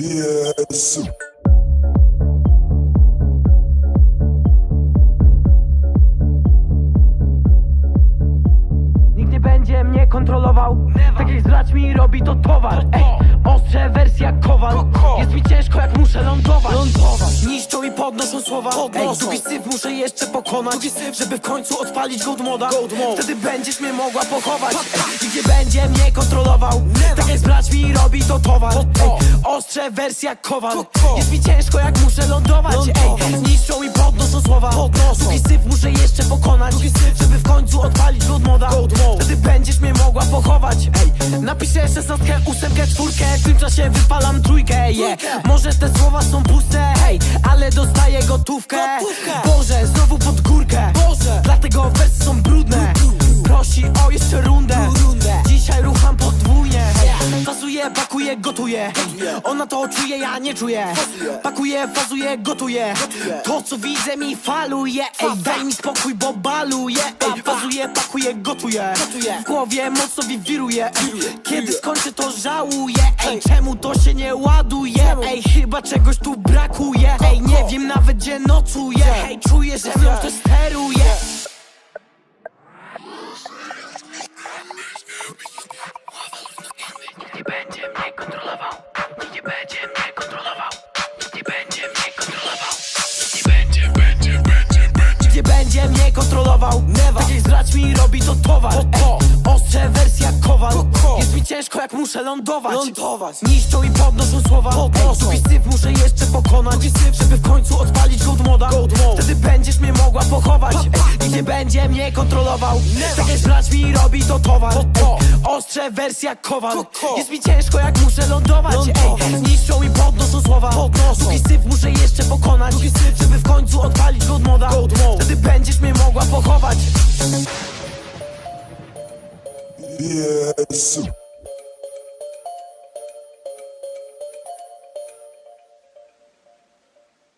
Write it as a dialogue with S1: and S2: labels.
S1: Yes.
S2: Nikt nie będzie mnie kontrolował. Tak jak z braćmi robi to towar. Ej, ostrze wersja kowal. Jest mi ciężko jak muszę lądować. Niszczą i podnoszą słowa. Ej, drugi syf muszę jeszcze pokonać Żeby w końcu odpalić gold moda. Wtedy będziesz mnie mogła pochować. Ej, Nikt nie będzie mnie kontrolował? Tak jak z braćmi robi to towar. Ej, wersja kowal. Jest mi ciężko jak muszę lądować. Ej, niszczą i podnoszą słowa. Drugi syf muszę jeszcze pokonać Żeby w końcu odpalić gold moda. Wtedy będziesz mnie mogła pochować. Ej, napiszę szesnastkę, ósemkę, czwórkę. W tym czasie wypalam trójkę yeah. Może te słowa są puste Hej, ale dostaję gotówkę. Boże, Fazuję, pakuję, gotuję Ona to czuje, ja nie czuję. Pakuję, fazuję, gotuję To co widzę mi faluje. Ej, daj mi spokój, bo baluje. Ej, fazuję, pakuję, gotuję W głowie mocno wiwiruje Ej, Kiedy skończę to żałuję. Ej, czemu to się nie ładuje? Ej, chyba czegoś tu brakuje. Ej, nie wiem nawet gdzie nocuję. Ej, czuję, że mną to steruje kontrolował Tak jak z braćmi robi to towar. Ostrze wersja kowal Jest mi ciężko jak muszę lądować. Niszczą i podnoszą słowa. Ej, drugi syf muszę jeszcze pokonać. Żeby w końcu odpalić gold moda. Wtedy będziesz mnie mogła pochować. Ej, Nikt nie będzie mnie kontrolował. Tak jak z braćmi robi to towar. Ostrze wersja kowal Jest mi ciężko jak muszę lądować. Ej, Niszczą mogła pochować
S1: Yes.